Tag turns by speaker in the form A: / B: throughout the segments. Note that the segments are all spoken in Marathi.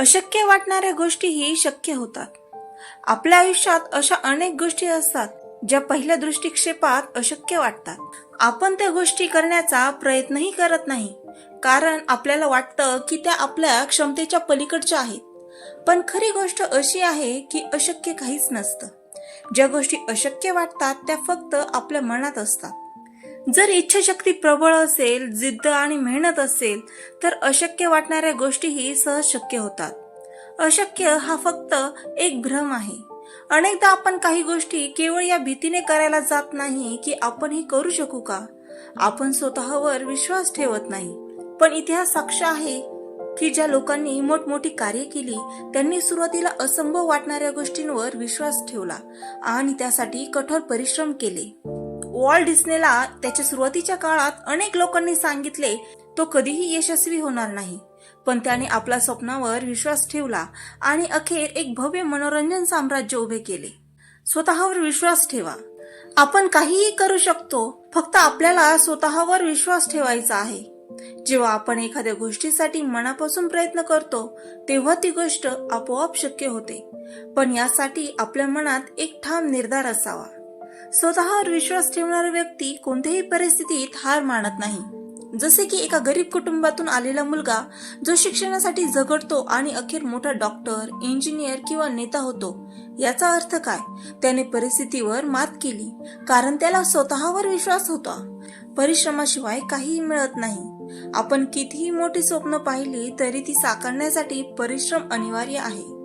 A: अशक्य वाटणाऱ्या गोष्टीही शक्य होतात. आपल्या आयुष्यात अशा अनेक गोष्टी असतात ज्या पहिल्या दृष्टिक्षेपात अशक्य वाटतात. आपण त्या गोष्टी करण्याचा प्रयत्नही करत नाही कारण आपल्याला वाटतं की त्या आपल्या क्षमतेच्या पलीकडच्या आहेत. पण खरी गोष्ट अशी आहे की अशक्य काहीच नसतं. ज्या गोष्टी अशक्य वाटतात त्या फक्त आपल्या मनात असतात. जर इच्छाशक्ती प्रबळ असेल जिद्द आणि मेहनत असेल तर अशक्य वाटणाऱ्या गोष्टीही सहज शक्य होतात. अशक्य हा फक्त एक भ्रम आहे. अनेकदा आपण काही गोष्टी केवळ या भीतीने करायला जात नाही की आपण ही करू शकू का? आपण स्वतःवर विश्वास ठेवत नाही. पण इतिहास साक्ष आहे की ज्या लोकांनी मोठमोठी कार्य केली त्यांनी सुरुवातीला असंभव वाटणाऱ्या गोष्टींवर विश्वास ठेवला आणि त्यासाठी कठोर परिश्रम केले. वॉल्ट डिस्नेला त्याच्या सुरुवातीच्या काळात अनेक लोकांनी सांगितले तो कधीही यशस्वी होणार नाही. पण त्याने आपल्या स्वप्नावर विश्वास ठेवला आणि अखेर एक भव्य मनोरंजन साम्राज्य उभे केले. स्वतःवर विश्वास ठेवा. आपण काहीही करू शकतो फक्त आपल्याला स्वतःवर विश्वास ठेवायचा आहे. जेव्हा आपण एखाद्या गोष्टीसाठी मनापासून प्रयत्न करतो तेव्हा ती गोष्ट आपोआप शक्य होते. पण यासाठी आपल्या मनात एक ठाम निर्धार असावा. स्वतःवर विश्वास ठेवणारा व्यक्ती कोणत्याही परिस्थितीत हार मानत नाही. जसे की एका गरीब कुटुंबातून आलेला मुलगा जो शिक्षणासाठी झगडतो आणि अखेर मोठा डॉक्टर इंजिनियर किंवा नेता होतो. याचा अर्थ काय? त्याने परिस्थितीवर मात केली कारण त्याला स्वतःवर विश्वास होता. परिश्रमाशिवाय काहीही मिळत नाही. आपण कितीही मोठी स्वप्न पाहिली तरी ती साकारण्यासाठी परिश्रम अनिवार्य आहे.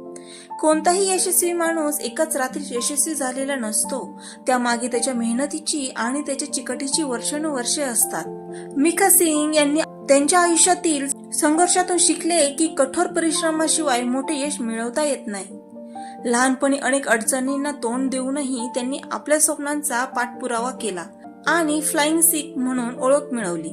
A: कोणताही यशस्वी माणूस एकाच रात्रीत यशस्वी झालेला नसतो. त्यामागे त्याच्या मेहनतीची आणि त्याच्या चिकटीची वर्षानुवर्षे असतात. मिखा सिंग यांनी त्यांच्या आयुष्यातील संघर्षातून शिकले की कठोर परिश्रमाशिवाय मोठे यश मिळवता येत नाही. लहानपणी अनेक अडचणींना तोंड देऊनही त्यांनी आपल्या स्वप्नांचा पाठपुरावा केला आणि फ्लाइंग सिक म्हणून ओळख मिळवली.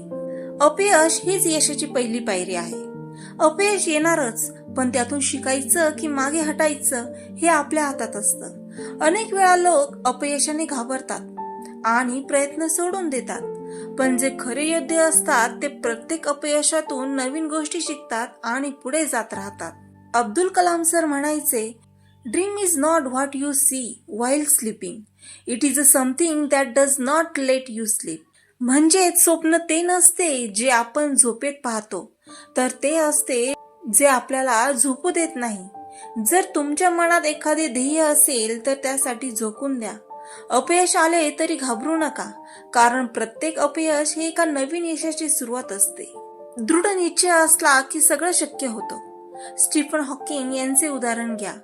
A: अपयश हीच यशाची पहिली पायरी आहे. अपयश येणारच पण त्यातून शिकायचं की मागे हटायचं हे आपल्या हातात असतं. अनेक वेळा लोक अपयशाने घाबरतात आणि प्रयत्न सोडून देतात. पण जे खरे योद्धे असतात ते प्रत्येक अपयशातून नवीन गोष्टी शिकतात आणि पुढे जात राहतात. अब्दुल कलाम सर म्हणायचे dream is not what you see while sleeping it is a something that does not let you sleep म्हणजेच स्वप्न ते नसते जे आपण झोपेत पाहतो. तर ते असते जे आपल्याला झोपू देत नाही. जर तुमच्या मनात एखादे ध्येय असेल तर त्यासाठी झोकून द्या. अपयश आले तरी घाबरू नका कारण प्रत्येक अपयश हे एका नवीन यशाची सुरुवात असते. दृढ निश्चय असला की सगळं शक्य होतं. स्टीफन हॉकिंग यांचे उदाहरण घ्या.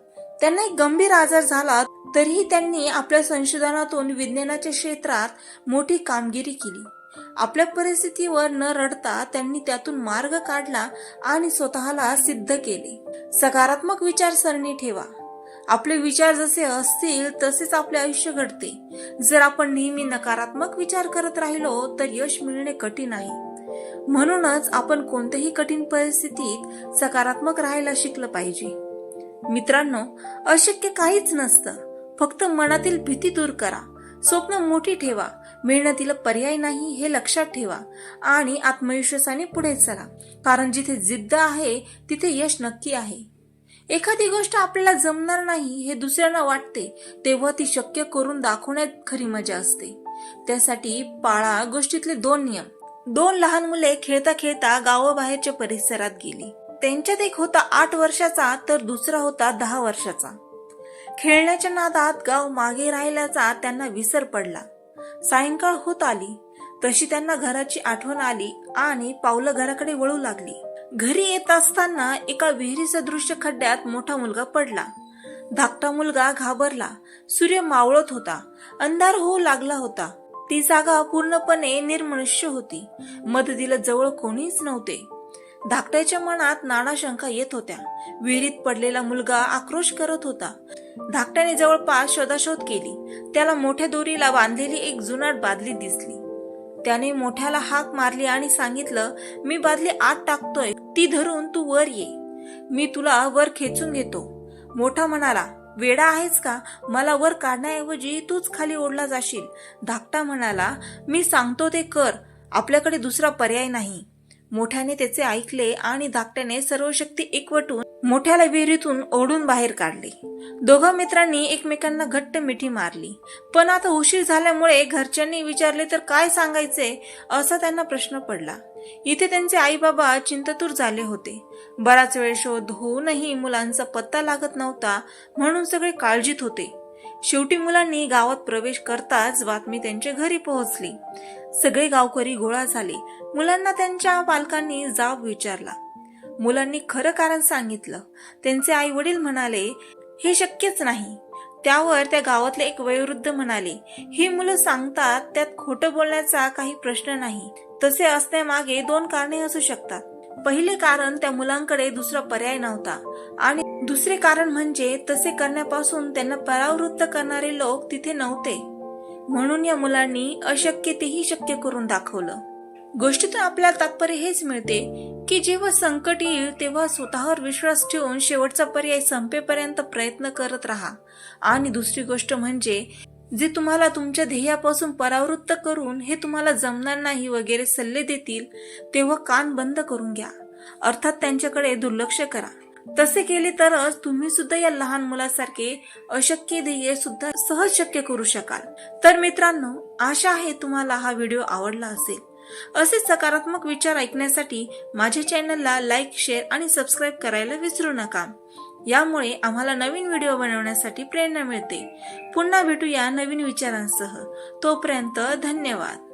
A: त्यांना एक गंभीर आजार झाला तरीही त्यांनी आपल्या संशोधनातून विज्ञानाच्या क्षेत्रात मोठी कामगिरी केली. आपल्या परिस्थितीवर न रडता त्यांनी त्यातून मार्ग काढला आणि स्वतःला सिद्ध केले. सकारात्मक विचारसरणी ठेवा. आपले विचार जसे असतील तसेच आपले आयुष्य घडते. जर आपण नेहमी नकारात्मक विचार करत राहिलो तर यश मिळणे कठीण आहे. म्हणूनच आपण कोणत्याही कठीण परिस्थितीत सकारात्मक राहायला शिकलं पाहिजे. मित्रांनो अशक्य काहीच नसतं. फक्त मनातील भीती दूर करा. स्वप्न मोठी ठेवा. मेहनतीला पर्याय नाही हे लक्षात ठेवा. आणि आत्मविश्वासाने पुढे चला. कारण जिथे जिद्द आहे तिथे यश नक्की आहे. एखादी गोष्ट आपल्याला जमणार नाही हे दुसऱ्यांना वाटते. तेव्हा ती शक्य करून दाखवण्यात खरी मजा असते. त्यासाठी पाळा गोष्टीतले दोन नियम. दोन लहान मुले खेळता खेळता गावाबाहेरच्या परिसरात गेली. त्यांच्यात एक होता आठ वर्षाचा तर दुसरा होता दहा वर्षाचा. खेळण्याच्या नादात गाव मागे राहिल्याचा त्यांना विसर पडला. सायंकाळ होत आली. तशी त्यांना घराची आठवण आली आणि पावलं घराकडे वळू लागली. घरी येत असताना एका विहिरी सदृश्य खड्ड्यात मोठा मुलगा पडला. धाकटा मुलगा घाबरला. सूर्य मावळत होता. अंधार होऊ लागला होता. ती जागा पूर्णपणे निर्मनुष्य होती. मदतीला जवळ कोणीच नव्हते. धाकट्याच्या मनात नानाशंका येत होत्या. विहिरीत पडलेला मुलगा आक्रोश करत होता. धाकट्याने जवळपास शोधाशोध केली. त्याला मोठ्या दोरीला बांधलेली एक जुनाट बादली दिसली. त्याने मोठ्याला हाक मारली आणि सांगितलं मी बादली आत टाकतोय. ती धरून तू वर ये. मी तुला वर खेचून घेतो. मोठा म्हणाला वेडा आहेस का? मला वर काढण्याऐवजी तूच खाली ओढला जाशील. धाकटा म्हणाला मी सांगतो ते कर. आपल्याकडे दुसरा पर्याय नाही. मोठ्याने त्याचे ऐकले आणि धाकट्याने सर्व शक्ती एकवटून मोठ्याला विहिरीतून ओढून बाहेर काढले. दोघा मित्रांनी एकमेकांना घट्ट मिठी मारली. पण आता उशीर झाल्यामुळे घरच्यांनी विचारले तर काय सांगायचे? असा त्यांना प्रश्न पडला. इथे त्यांचे आई बाबा चिंततूर झाले होते. बराच वेळ शोध होऊनही मुलांचा पत्ता लागत नव्हता म्हणून सगळे काळजीत होते. शेवटी मुलांनी गावात प्रवेश करताच बातमी त्यांच्या घरी पोहोचली. सगळे गावकरी गोळा झाले. मुलांना त्यांच्या पालकांनी जाब विचारला. मुलांनी खरं कारण सांगितलं. त्यांचे आई वडील म्हणाले हे शक्यच नाही. त्यावर त्या गावातले एक वयोवृद्ध म्हणाले ही मुलं सांगतात त्यात खोटं बोलण्याचा काही प्रश्न नाही. तसे असण्यामागे दोन कारणे असू शकतात. पहिले कारण त्या मुलांकडे दुसरा पर्याय नव्हता. आणि दुसरे कारण म्हणजे तसे करण्यापासून त्यांना परावृत्त करणारे लोक तिथे नव्हते. म्हणून या मुलांनी अशक्य तेही शक्य करून दाखवलं. गोष्टीतून आपल्याला तात्पर्य हेच मिळते की जेव्हा संकट येईल तेव्हा स्वतःवर विश्वास ठेवून शेवटचा पर्याय संपेपर्यंत प्रयत्न करत राहा. आणि दुसरी गोष्ट म्हणजे जे तुम्हाला तुमच्या ध्येयापासून परावृत्त करून हे तुम्हाला जमणार नाही वगैरे सल्ले देतील तेव्हा कान बंद करून घ्या. अर्थात त्यांच्याकडे दुर्लक्ष करा. तसे केले तरच तुम्ही सुद्धा या लहान मुलासारखे अशक्य ध्येय सुद्धा सहज शक्य करू शकाल. तर मित्रांनो आशा आहे तुम्हाला हा व्हिडिओ आवडला असेल. असे सकारात्मक विचार ऐकण्यासाठी माझ्या चॅनलला लाईक शेअर आणि सबस्क्राईब करायला विसरू नका. यामुळे आम्हाला नवीन व्हिडिओ बनवण्यासाठी प्रेरणा मिळते. पुन्हा भेटूया नवीन विचारांसह. तोपर्यंत धन्यवाद.